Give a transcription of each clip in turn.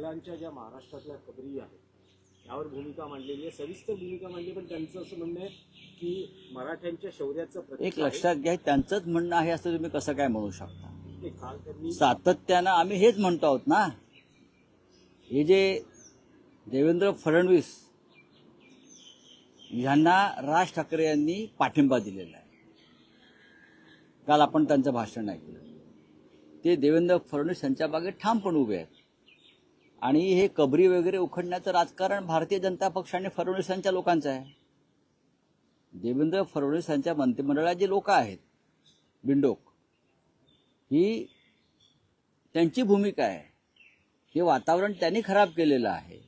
मुघलांच्या ज्या महाराष्ट्रातल्या कबरी आहेत यावर भूमिका मांडलेली आहे सविस्तर भूमिका मांडली पण त्यांचं असं म्हणणं आहे की मराठ्यांच्या शौर्याचं एक. लक्षात घ्या त्यांचंच म्हणणं आहे असं तुम्ही कसं काय म्हणू शकता? सातत्यानं आम्ही हेच म्हणतो आहोत ना? हे जे देवेंद्र फडणवीस यांना राज ठाकरे यांनी पाठिंबा दिलेला आहे. काल आपण त्यांचं भाषण ऐकलं. ते देवेंद्र फडणवीस यांच्या बागेत ठामपणे उभे आहेत. आणि हे कबरी वगैरे उखडण्याचं राजकारण भारतीय जनता पक्ष आणि फडणवीसांच्या लोकांचं आहे. देवेंद्र फडणवीस यांच्या मंत्रिमंडळात जे लोक आहेत बिंडोक. ही त्यांची भूमिका आहे. हे वातावरण त्यांनी खराब केलेलं आहे.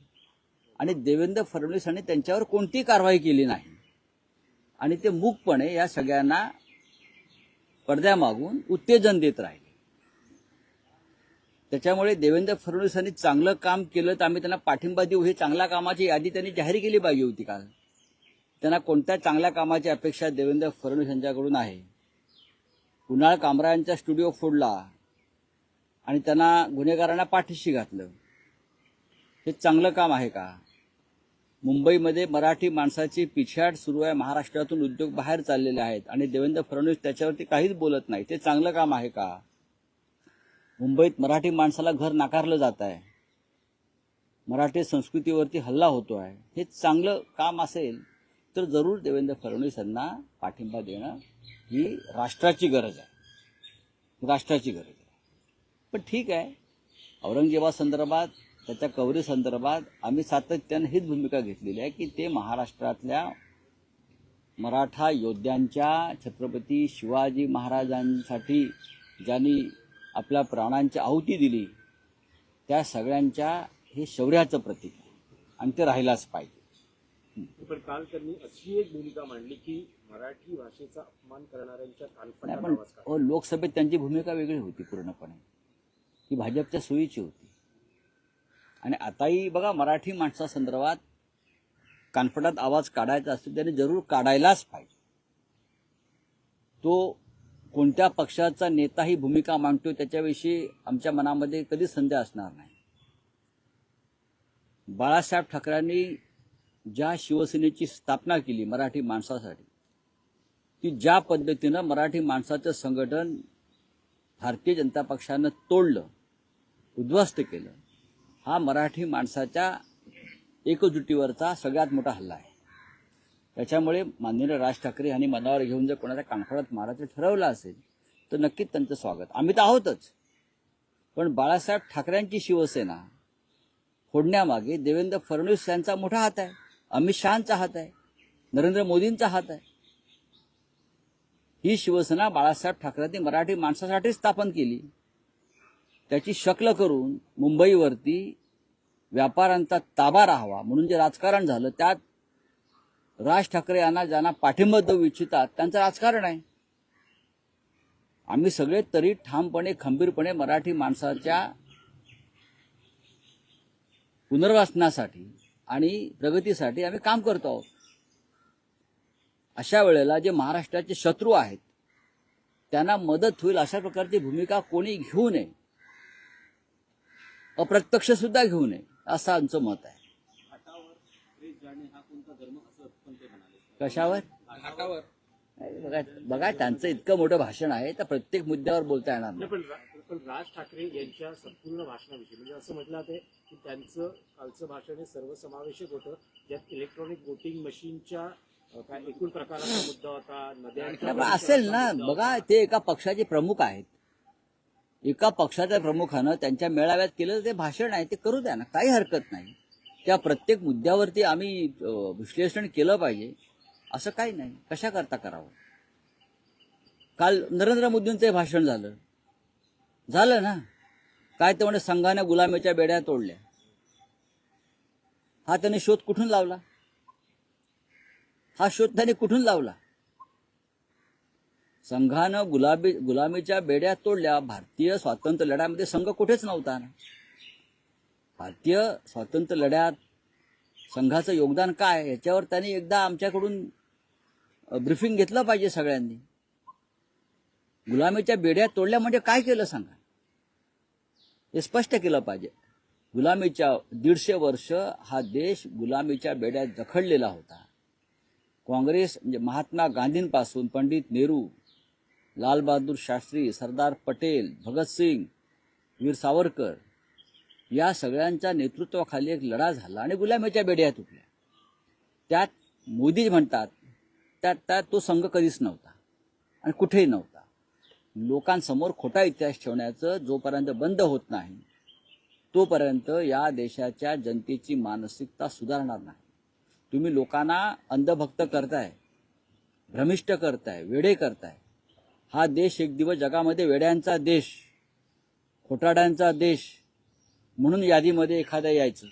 आणि देवेंद्र फडणवीस यांनी त्यांच्यावर कोणतीही कारवाई केली नाही. आणि ते मूकपणे या सगळ्यांना पडद्यामागून उत्तेजन देत राहील. त्याच्यामुळे देवेंद्र फडणवीस यांनी चांगलं काम केलं तर आम्ही त्यांना पाठिंबा देऊ. हे चांगल्या कामाची यादी त्यांनी जाहीर केली पाहिजे होती काल. त्यांना कोणत्या चांगल्या कामाची अपेक्षा देवेंद्र फडणवीस यांच्याकडून आहे? कुणाळ कामरायांचा स्टुडिओ फोडला आणि त्यांना गुन्हेगारांना पाठीशी घातलं. हे चांगलं काम आहे का? मुंबईमध्ये मराठी माणसाची पिछाट सुरू आहे. महाराष्ट्रातून उद्योग बाहेर चाललेले आहेत आणि देवेंद्र फडणवीस त्याच्यावरती काहीच बोलत नाही. ते चांगलं काम आहे का? मुंबईत मराठी माणसाला घर नाकारलं जात आहे. मराठी संस्कृतीवरती हल्ला होतो आहे. हे चांगलं काम असेल तर जरूर देवेंद्र फडणवीस यांना पाठिंबा देणं ही राष्ट्राची गरज आहे. राष्ट्राची गरज आहे. पण ठीक आहे. औरंगजेबासंदर्भात त्याच्या कवरीसंदर्भात आम्ही सातत्यानं हीच भूमिका घेतलेली आहे की ते महाराष्ट्रातल्या मराठा योद्ध्यांच्या छत्रपती शिवाजी महाराजांसाठी ज्यांनी आपल्या प्राणांची आहुती दिली त्या सगळ्यांच्या हे शौर्याचं प्रतीक आहे. आणि ते राहिलाच पाहिजे. पण काल त्यांनी अशी एक भूमिका मांडली की मराठी भाषेचा अपमान करणाऱ्यांच्या पण लोकसभेत त्यांची भूमिका वेगळी होती पूर्णपणे. ही भाजपच्या सोयीची होती. आणि आताही बघा मराठी माणसासंदर्भात कानफटात आवाज काढायचा असतो त्याने जरूर काढायलाच पाहिजे. तो कोणत्या पक्षाचा नेता ही भूमिका मांडतो त्याच्याविषयी आमच्या मनामध्ये कधीच संदेह असणार नाही. बाळासाहेब ठाकरेंनी ज्या शिवसेनेची स्थापना केली मराठी माणसासाठी की ज्या पद्धतीनं मराठी माणसाचं संघटन भारतीय जनता पक्षानं तोडलं उद्ध्वस्त केलं हा मराठी माणसाच्या एकजुटीवरचा सगळ्यात मोठा हल्ला आहे. त्याच्यामुळे माननीय राज ठाकरे यांनी मनावर घेऊन जर कोणाच्या कानफडात मारायचं ठरवलं असेल तर नक्कीच त्यांचं स्वागत. आम्ही तर आहोतच. पण बाळासाहेब ठाकरेंची शिवसेना फोडण्यामागे देवेंद्र फडणवीस यांचा मोठा हात आहे अमित शहाचा हात आहे नरेंद्र मोदींचा हात आहे. ही शिवसेना बाळासाहेब ठाकरेंनी मराठी माणसासाठी स्थापन केली. त्याची शक्ल करून मुंबईवरती व्यापाऱ्यांचा ताबा राहावा म्हणून जे राजकारण झालं त्यात राज ठाकरे यांना ज्यांना पाठिंबा देऊ इच्छितात त्यांचं राजकारण आहे. आम्ही सगळे तरी ठामपणे खंबीरपणे मराठी माणसाच्या पुनर्वासनासाठी आणि प्रगतीसाठी आम्ही काम करतो आहोत. अशा वेळेला जे महाराष्ट्राचे शत्रू आहेत त्यांना मदत होईल अशा प्रकारची भूमिका कोणी घेऊ नये. अप्रत्यक्ष सुद्धा घेऊ नये असं आमचं मत आहे. कशावर? बघा बघा त्यांचं इतकं मोठं भाषण आहे तर प्रत्येक मुद्द्यावर बोलता येणार नाही. पण राज ठाकरे यांच्या संपूर्ण भाषणाविषयी म्हणजे असं म्हटलं जाते की त्यांचं कालचं भाषण हे सर्वसमावेशक होतं. ज्यात इलेक्ट्रॉनिक वोटिंग मशीनच्या काय एकूण प्रकाराचा मुद्दा होता पण असेल ना बघा ते एका पक्षाचे प्रमुख आहेत. एका पक्षाच्या प्रमुखानं त्यांच्या मेळाव्यात केलं ते भाषण आहे ते करू द्या ना काही हरकत नाही. त्या प्रत्येक मुद्द्यावरती आम्ही विश्लेषण केलं पाहिजे. असं काही नाही. कशा करता करावं? काल नरेंद्र मोदींचं भाषण झालं. झालं ना? काय ते म्हणे संघाने गुलामीच्या बेड्या तोडल्या. हा त्याने शोध कुठून लावला? हा शोध त्याने कुठून लावला? संघानं गुलाबी गुलामीच्या बेड्या तोडल्या. भारतीय स्वातंत्र्य लढ्यामध्ये संघ कुठेच नव्हता ना? भारतीय स्वातंत्र्य लढ्यात संघाचं योगदान काय याच्यावर त्यांनी एकदा आमच्याकडून ब्रिफिंग घेतलं पाहिजे सगळ्यांनी. गुलामीच्या बेड्या तोडल्या म्हणजे काय केलं सांगा? हे स्पष्ट केलं पाहिजे. गुलामीच्या दीडशे वर्ष हा देश गुलामीच्या बेड्यात जखडलेला होता. काँग्रेस म्हणजे महात्मा गांधींपासून पंडित नेहरू लालबहादूर शास्त्री सरदार पटेल भगतसिंग वीर सावरकर या सगळ्यांच्या नेतृत्वाखाली एक लढा झाला आणि गुलामीच्या बेड्या तुटल्या. त्यात मोदी म्हणतात त्यात त्यात तो संघ कधीच नव्हता आणि कुठेही नव्हता. लोकांसमोर खोटा इतिहास ठेवण्याचं जोपर्यंत बंद होत नाही तोपर्यंत या देशाच्या जनतेची मानसिकता सुधारणार नाही. तुम्ही लोकांना अंधभक्त करताय भ्रमिष्ट करताय वेडे करताय. हा देश एक दिवस जगामध्ये वेड्यांचा देश खोटाड्यांचा देश म्हणून यादीमध्ये एखादा यायचं.